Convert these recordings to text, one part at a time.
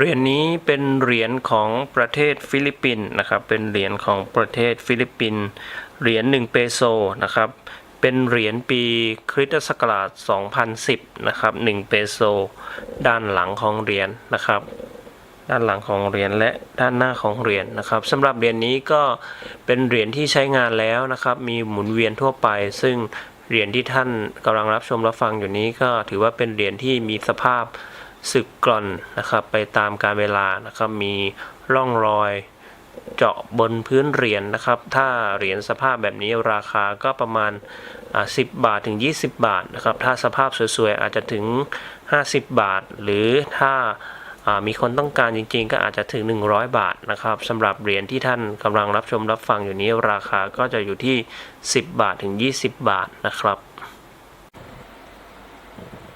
เหรียญนี้เป็นเหรียญของประเทศฟิลิปปินส์นะครับ เป็นเหรียญของประเทศฟิลิปปินส์ เหรียญ1เปโซนะครับ เป็นเหรียญปีคริสตศักราช 2010 นะครับ1เปโซ ด้านหลังของเหรียญนะครับ ด้านหลังของเหรียญและด้านหน้าของเหรียญนะครับสำหรับเหรียญนี้ก็เป็นเหรียญที่ใช้งานแล้วนะครับ มีหมุนเวียนทั่วไป ซึ่งเหรียญที่ท่านกำลังรับชมรับฟังอยู่นี้ก็ถือว่าเป็นเหรียญที่มีสภาพ สึกกร่อนนะครับไปตามกาลเวลานะครับมีร่องรอยเจาะบนพื้นเหรียญนะครับ ถ้าเหรียญสภาพแบบนี้ราคาก็ประมาณ 10 บาทถึง 20 บาทนะครับ ถ้าสภาพสวยๆ อาจจะถึง 50 บาท หรือถ้ามีคนต้องการจริงๆ ก็อาจจะถึง 100 บาทนะครับสำหรับเหรียญที่ท่านกำลังรับชมรับฟังอยู่นี้ราคาก็จะอยู่ที่ 10 บาทถึง 20 บาทนะครับ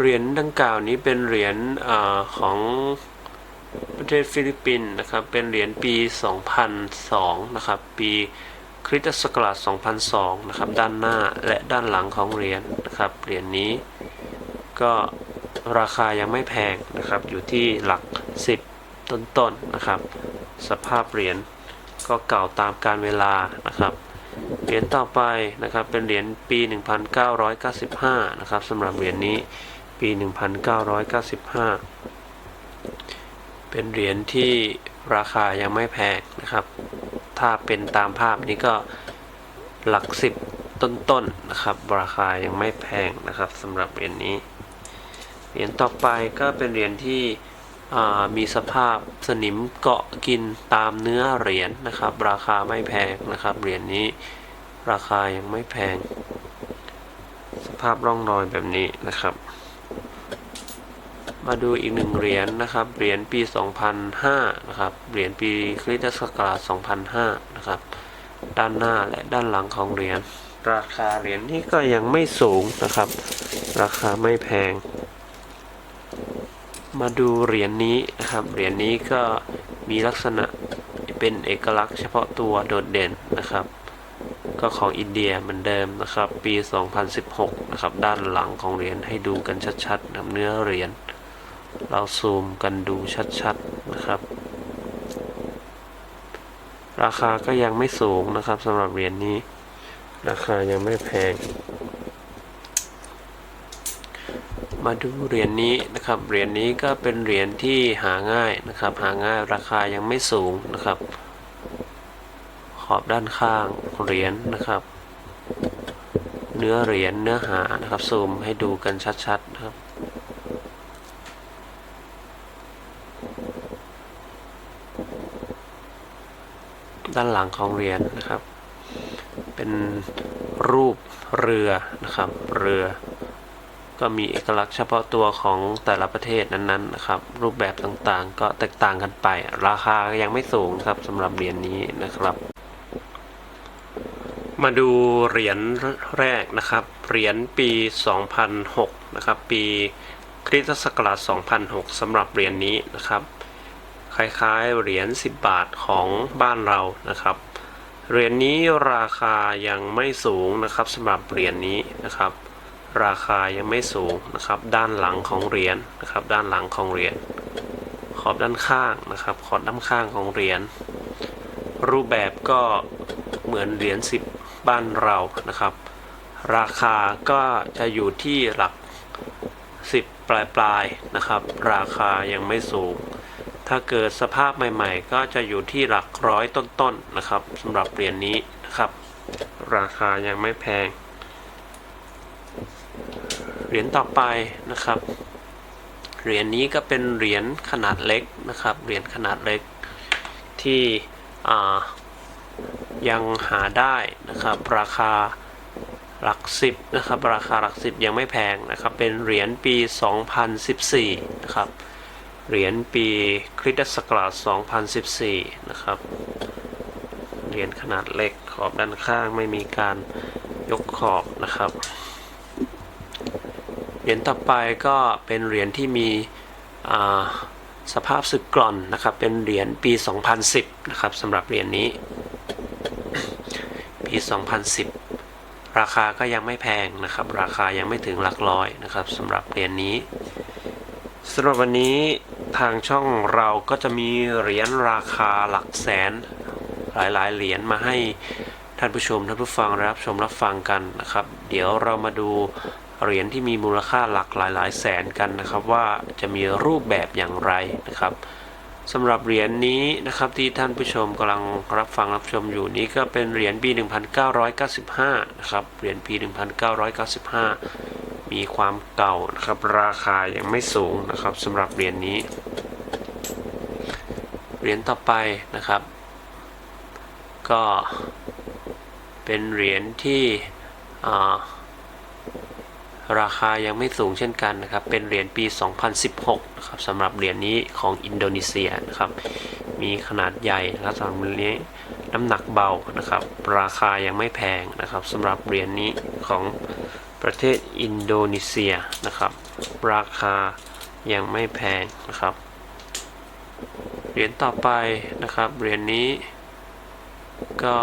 เหรียญดังกล่าวนี้เป็นเหรียญอของประเทศฟิลิปปินส์นะครับ เป็นเหรียญปี 2002 นะครับ ปีคริสตศักราช 2002 นะครับ ด้านหน้าและด้านหลังของเหรียญนะครับ เหรียญนี้ก็ราคายังไม่แพงนะครับ อยู่ที่หลัก 10 ต้นๆนะครับ สภาพเหรียญก็เก่าตามการเวลานะครับ เหรียญต่อไปนะครับ เป็นเหรียญปี 1995 นะครับสำหรับเหรียญนี้ ปี 1995 เป็นเหรียญที่ราคายังไม่แพงนะครับ ถ้าเป็นตามภาพนี้ก็หลักสิบต้นๆนนะครับ ราคายังไม่แพงนะครับสำหรับเหรียญนี้ เหรียญต่อไปก็เป็นเหรียญที่มีสภาพสนิมเกาะกินตามเนื้อเหรียญนะครับ ราคาไม่แพงนะครับ เหรียญนี้ราคายังไม่แพง สภาพร่องรอยแบบนี้นะครับ มาดูอีกหนึ่งเหรียญนะครับ เหรียญปี 2005 นะครับ เหรียญปีคริสตศักราช 2005 นะครับ ด้านหน้าและด้านหลังของเหรียญ ราคาเหรียญนี้ก็ยังไม่สูงนะครับ ราคาไม่แพง มาดูเหรียญนี้นะครับ เหรียญนี้ก็มีลักษณะเป็นเอกลักษณ์เฉพาะตัวโดดเด่นนะครับ ก็ของอินเดียเหมือนเดิมนะครับ ปี 2016 นะครับ ด้านหลังของเหรียญให้ดูกันชัดๆนะครับเนื้อเหรียญ เราซูมกันดูชัดๆนะครับ ราคาก็ยังไม่สูงนะครับสำหรับเหรียญนี้ ราคายังไม่แพง มาดูเหรียญนี้นะครับ เหรียญนี้ก็เป็นเหรียญที่หาง่ายนะครับ หาง่ายราคายังไม่สูงนะครับ ขอบด้านข้างเหรียญนะครับเนื้อเหรียญเนื้อหานะครับซูมให้ดูกันชัดๆนะครับ ด้านหลังของเหรียญนะครับ เป็นรูปเรือนะครับ เรือ ก็มีเอกลักษณ์เฉพาะตัวของแต่ละประเทศนั้นๆนะครับ รูปแบบต่างๆ ก็แตกต่างกันไป ราคาก็ยังไม่สูงครับสำหรับเหรียญนี้นะครับ มาดูเหรียญแรกนะครับ เหรียญปี 2006 นะครับ ปีคริสตศักราช 2006สำหรับเหรียญนี้นะครับ ล้ายๆ เหรียญ 10 บาทของบ้านเรานะครับ เหรียญนี้ราคายังไม่สูงนะครับสำหรับเหรียญนี้นะครับ ราคายังไม่สูงนะครับ ด้านหลังของเหรียญนะครับ ด้านหลังของเหรียญขอบด้านข้างนะครับ ขอบด้านข้างของเหรียญรูปแบบก็เหมือนเหรียญสิบบ้านเรานะครับ ราคาก็จะอยู่ที่หลักสิบปลายๆนะครับ ราคายังไม่สูง ถ้าเกิดสภาพใหม่ๆ ก็จะอยู่ที่หลักร้อยต้นๆนะครับสำหรับเหรียญนี้นะครับ ราคายังไม่แพง เหรียญต่อไปนะครับ เหรียญนี้ก็เป็นเหรียญขนาดเล็กนะครับ เหรียญขนาดเล็กที่ยังหาได้นะครับ ราคาหลักสิบนะครับ ราคาหลักสิบยังไม่แพงนะครับ เป็นเหรียญปี 2014 นะครับ เหรียญปีคริสตศักราช 2014 นะครับ เหรียญขนาดเล็กขอบด้านข้างไม่มีการยกขอบนะครับ เหรียญต่อไปก็เป็นเหรียญที่มีสภาพสึกกร่อนนะครับ เป็นเหรียญปี 2010 นะครับสำหรับเหรียญนี้ ปี 2010 ราคาก็ยังไม่แพงนะครับ ราคายังไม่ถึงหลักร้อยนะครับสำหรับเหรียญนี้สำหรับวันนี้ ทางช่องเราก็จะมีเหรียญราคาหลักแสน หลายๆ เหรียญมาให้ท่านผู้ชมท่านผู้ฟังรับชมรับฟังกันนะครับ เดี๋ยวเรามาดูเหรียญที่มีมูลค่าหลักหลายๆแสนกันนะครับว่าจะมีรูปแบบอย่างไรนะครับสำหรับเหรียญนี้นะครับที่ท่านผู้ชมกำลังรับฟังรับชมอยู่นี้ก็เป็นเหรียญปี 1995 นะครับเหรียญปี 1995 มีความเก่านะครับ ราคายังไม่สูงนะครับสำหรับเหรียญนี้ เหรียญต่อไปนะครับ ก็เป็นเหรียญที่ราคายังไม่สูงเช่นกันนะครับ เป็นเหรียญปี 2016 นะครับสำหรับเหรียญนี้ของอินโดนีเซียนะครับ มีขนาดใหญ่นะครับสำหรับเหรียญนี้น้ำหนักเบานะครับ ราคายังไม่แพงนะครับสำหรับเหรียญนี้ของ ประเทศอินโดนีเซียนะครับ ราคายังไม่แพงนะครับ เหรียญต่อไปนะครับ เหรียญนี้ ก็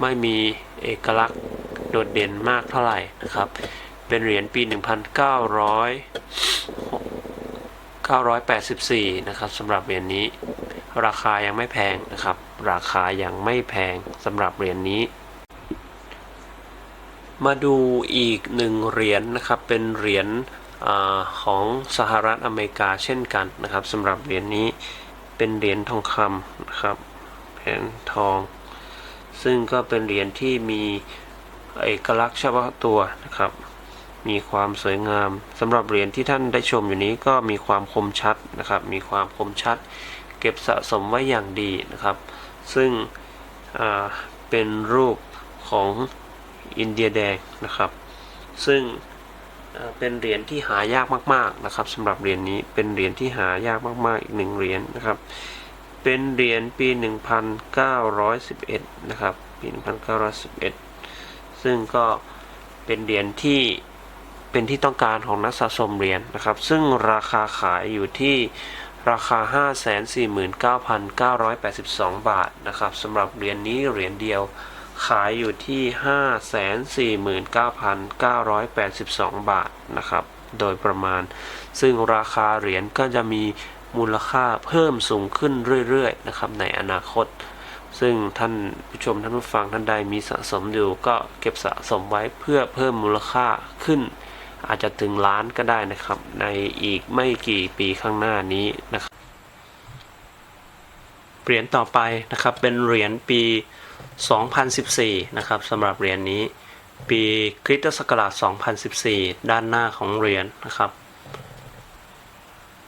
ไม่มีเอกลักษณ์โดดเด่นมากเท่าไหร่นะครับ เป็นเหรียญปี 1900 984 นะครับสำหรับเหรียญนี้ ราคายังไม่แพงนะครับ ราคายังไม่แพงสำหรับเหรียญนี้ มาดูอีกหนึ่งเหรียญนะครับ เป็นเหรียญอของสหรัฐอเมริกาเช่นกันนะครับสำหรับเหรียญนี้เป็นเหรียญทองคำนะครับเหรียญทอง ซึ่งก็เป็นเหรียญที่มีเอกลักษณ์เฉพาะตัวนะครับ มีความสวยงามสำหรับเหรียญที่ท่านได้ชมอยู่นี้ก็มีความคมชัดนะครับ มีความคมชัด เก็บสะสมไว้อย่างดีนะครับ ซึ่งเป็นรูปของ อินเดียแดงนะครับ ซึ่งเป็นเหรียญที่หายากมากๆนะครับสำหรับเหรียญนี้เป็นเหรียญที่หายากมากๆอีกหนึ่งเหรียญนะครับ เป็นเหรียญปี 1911 นะครับปี 1911 ซึ่งก็เป็นเหรียญที่เป็นที่ต้องการของนักสะสมเหรียญนะครับ ซึ่งราคาขายอยู่ที่ราคา 549,982 บาทนะครับสำหรับเหรียญนี้เหรียญเดียว ขายอยู่ที่ 549,982 บาทนะครับ โดยประมาณ ซึ่งราคาเหรียญก็จะมีมูลค่าเพิ่มสูงขึ้นเรื่อยๆนะครับในอนาคต ซึ่งท่านผู้ชมท่านผู้ฟังท่านใดมีสะสมอยู่ก็เก็บสะสมไว้เพื่อเพิ่มมูลค่าขึ้น อาจจะถึงล้านก็ได้นะครับ ในอีกไม่กี่ปีข้างหน้านี้นะครับเหรียญต่อไปนะครับเป็นเหรียญปี 2014 นะครับสำหรับเหรียญนี้ปีคริสตศักราช 2014 ด้านหน้าของเหรียญนะครับ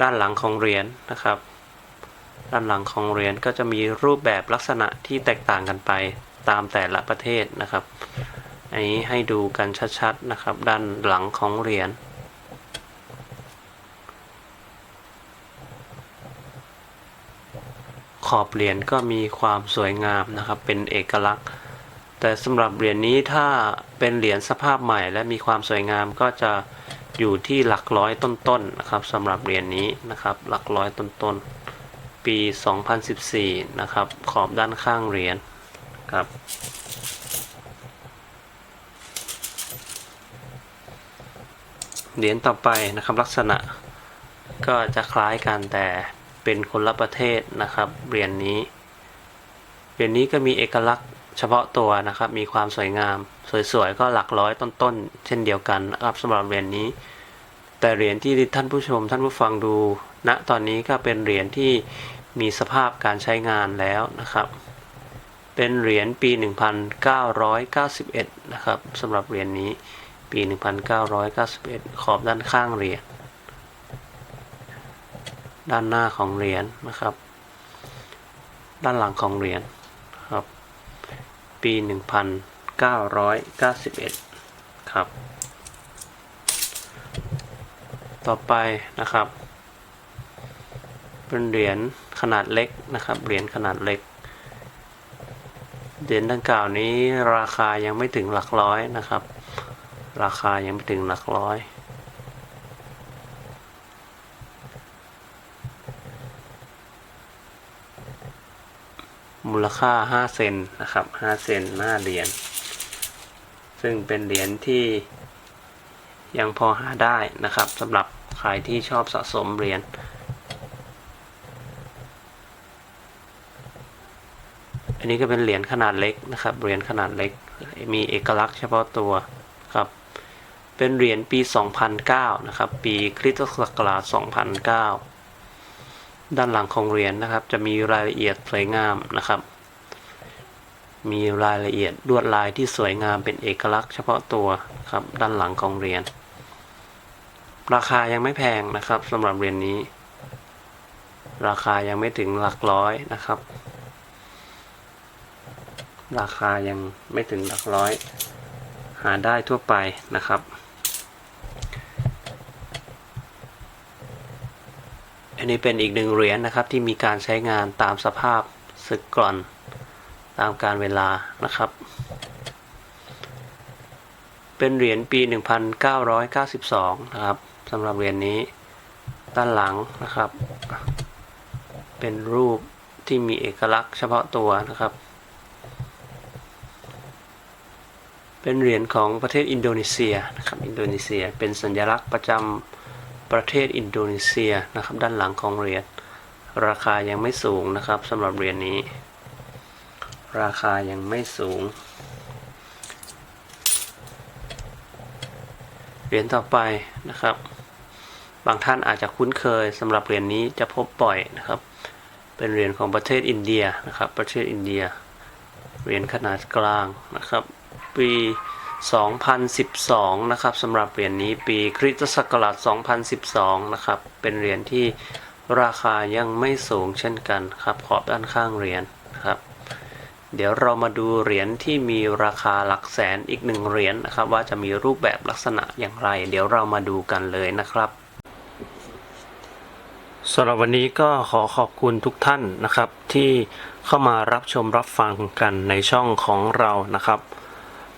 ด้านหลังของเหรียญนะครับ ด้านหลังของเหรียญก็จะมีรูปแบบลักษณะที่แตกต่างกันไปตามแต่ละประเทศนะครับ อันนี้ให้ดูกันชัดๆนะครับ ด้านหลังของเหรียญ ขอบเหรียญก็มีความสวยงามนะครับเป็นเอกลักษณ์ แต่สำหรับเหรียญนี้ถ้าเป็นเหรียญสภาพใหม่และมีความสวยงามก็จะอยู่ที่หลักร้อยต้นๆนะครับสำหรับเหรียญนี้นะครับหลักร้อยต้นๆ ปี 2014 นะครับขอบด้านข้างเหรียญครับเหรียญต่อไปนะครับลักษณะก็จะคล้ายกันแต่ เป็นคนละประเทศนะครับเหรียญนี้เหรียญนี้ก็มีเอกลักษณ์เฉพาะตัวนะครับ มีความสวยงาม สวยๆก็หลักร้อยต้นๆ เช่นเดียวกันนะครับสำหรับเหรียญนี้ แต่เหรียญที่ท่านผู้ชมท่านผู้ฟังดูณตอนนี้ก็เป็นเหรียญที่มีสภาพการใช้งานแล้วนะครับ เป็นเหรียญปี 1991 นะครับสำหรับเหรียญนี้ปี 1991 ขอบด้านข้างเหรียญ ด้านหน้าของเหรียญนะครับ ด้านหลังของเหรียญครับ ปี 1991 ครับ ต่อไปนะครับ เป็นเหรียญขนาดเล็กนะครับ เหรียญขนาดเล็ก เหรียญดังกล่าวนี้ราคายังไม่ถึงหลักร้อยนะครับ ราคายังไม่ถึงหลักร้อย มูลค่า 5 เซนนะครับ 5 เซนหน้าเหรียญ ซึ่งเป็นเหรียญที่ยังพอหาได้นะครับสำหรับใครที่ชอบสะสมเหรียญอันนี้ก็เป็นเหรียญขนาดเล็กนะครับ เหรียญขนาดเล็ก มีเอกลักษณ์เฉพาะตัวครับ เป็นเหรียญปี 2009 นะครับ ปีคริสตศักราช 2009 ด้านหลังของเหรียญนะครับ จะมีรายละเอียดสวยงามนะครับ มีรายละเอียดลวดลายที่สวยงามเป็นเอกลักษณ์เฉพาะตัวครับด้านหลังของเหรียญราคายังไม่แพงนะครับสำหรับเหรียญนี้ ราคายังไม่ถึงหลักร้อยนะครับ ราคายังไม่ถึงหลักร้อย หาได้ทั่วไปนะครับ อันนี้เป็นอีกหนึ่งเหรียญนะครับที่มีการใช้งานตามสภาพสึกกร่อนตามการเวลานะครับ เป็นเหรียญปี 1992 นะครับสำหรับเหรียญนี้ด้านหลังนะครับ เป็นรูปที่มีเอกลักษณ์เฉพาะตัวนะครับ เป็นเหรียญของประเทศอินโดนีเซียนะครับ อินโดนีเซียเป็นสัญลักษณ์ประจำ ประเทศอินโดนีเซียนะครับ ด้านหลังของเหรียญราคายังไม่สูงนะครับสำหรับเหรียญนี้ ราคายังไม่สูงเหรียญต่อไปนะครับ บางท่านอาจจะคุ้นเคยสำหรับเหรียญนี้จะพบบ่อยนะครับ เป็นเหรียญของประเทศอินเดียนะครับ ประเทศอินเดียเหรียญขนาดกลางนะครับ ปี 2012 นะครับสำหรับเหรียญนี้ปีคริสตศักราช 2012 นะครับ เป็นเหรียญที่ราคายังไม่สูงเช่นกันครับ ขอบด้านข้างเหรียญครับ เดี๋ยวเรามาดูเหรียญที่มีราคาหลักแสนอีกหนึ่งเหรียญนะครับ ว่าจะมีรูปแบบลักษณะอย่างไร เดี๋ยวเรามาดูกันเลยนะครับสำหรับวันนี้ก็ขอขอบคุณทุกท่านนะครับ ที่เข้ามารับชมรับฟังกันในช่องของเรานะครับ